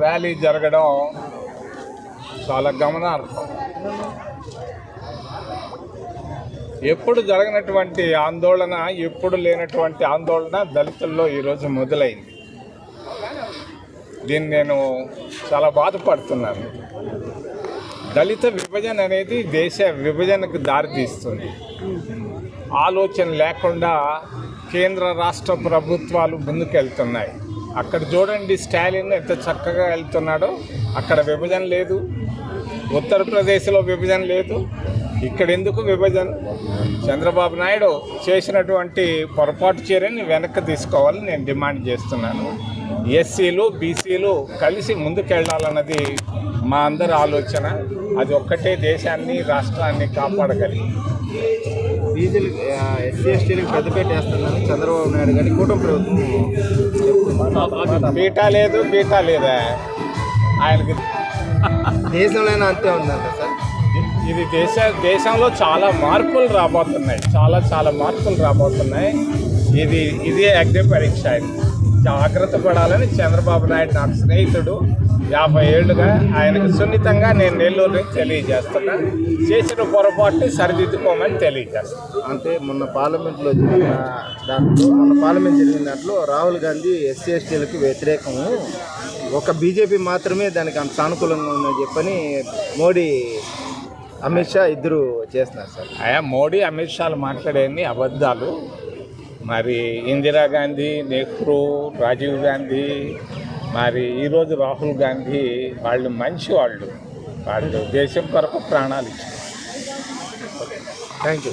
Rally జరగడం చాలా గమనార్హం. ఎప్పుడు జరగనటువంటి ఆందోళన ఎప్పుడు లేనటువంటి ఆందోళన దళితుల్లో ఈరోజు మొదలైంది. దీన్ని నేను చాలా బాధపడుతున్నాను. దళిత విభజన అనేది దేశ విభజనకు దారితీస్తుంది ఆలోచన లేకుండా కేంద్ర రాష్ట్ర ప్రభుత్వాలు ముందుకెళ్తున్నాయి. అక్కడ చూడండి స్టాలిన్ ఎంత చక్కగా వెళ్తున్నాడో. అక్కడ విభజన లేదు. ఉత్తరప్రదేశ్లో విభజన లేదు. ఇక్కడ ఎందుకు విభజన? చంద్రబాబు నాయుడు చేసినటువంటి పొరపాటు చర్యని వెనక్కి తీసుకోవాలని నేను డిమాండ్ చేస్తున్నాను. ఎస్సీలు బీసీలు కలిసి ముందుకెళ్ళాలన్నది మా అందరి ఆలోచన. అది ఒక్కటే దేశాన్ని రాష్ట్రాన్ని కాపాడగలిగింది డీజిల్ ఎస్సీ ఎస్టీలకు పెద్దపేట వేస్తున్నాను చంద్రబాబు నాయుడు గారి కూటమి ప్రభుత్వం. బీటా లేదు బీటా లేదా. ఆయనకి దేశంలోనే అంతే ఉందంట సార్. ఇది దేశ దేశంలో చాలా మార్పులు రాబోతున్నాయి. చాలా చాలా మార్పులు రాబోతున్నాయి. ఇది ఇదే అగ్ని పరీక్ష ఇది. జాగ్రత్త పడాలని చంద్రబాబు నాయుడు నాకు స్నేహితుడు. యాభై ఏళ్ళుగా ఆయనకు సున్నితంగా నేను నెల్లూరుని తెలియజేస్తున్నా. చేసిన పొరపాటుని సరిదిద్దుకోమని తెలియజేస్తాను అంటే మొన్న పార్లమెంట్లో జరిగిన దాంట్లో మొన్న పార్లమెంట్ జరిగిన దాంట్లో రాహుల్ గాంధీ ఎస్సీ ఎస్టీలకు వ్యతిరేకము. ఒక బీజేపీ మాత్రమే దానికి అంత సానుకూలంగా ఉందని చెప్పని మోడీ అమిత్ షా ఇద్దరు చేస్తున్నారు సార్. ఆయా మోడీ అమిత్ షాలు మాట్లాడేది అబద్ధాలు. మరి ఇందిరాగాంధీ నెహ్రూ రాజీవ్ గాంధీ మరి ఈరోజు రాహుల్ గాంధీ వాళ్ళు మంచి వాళ్ళు. వాళ్ళు దేశం కొరకు ప్రాణాలు ఇచ్చారు. Thank you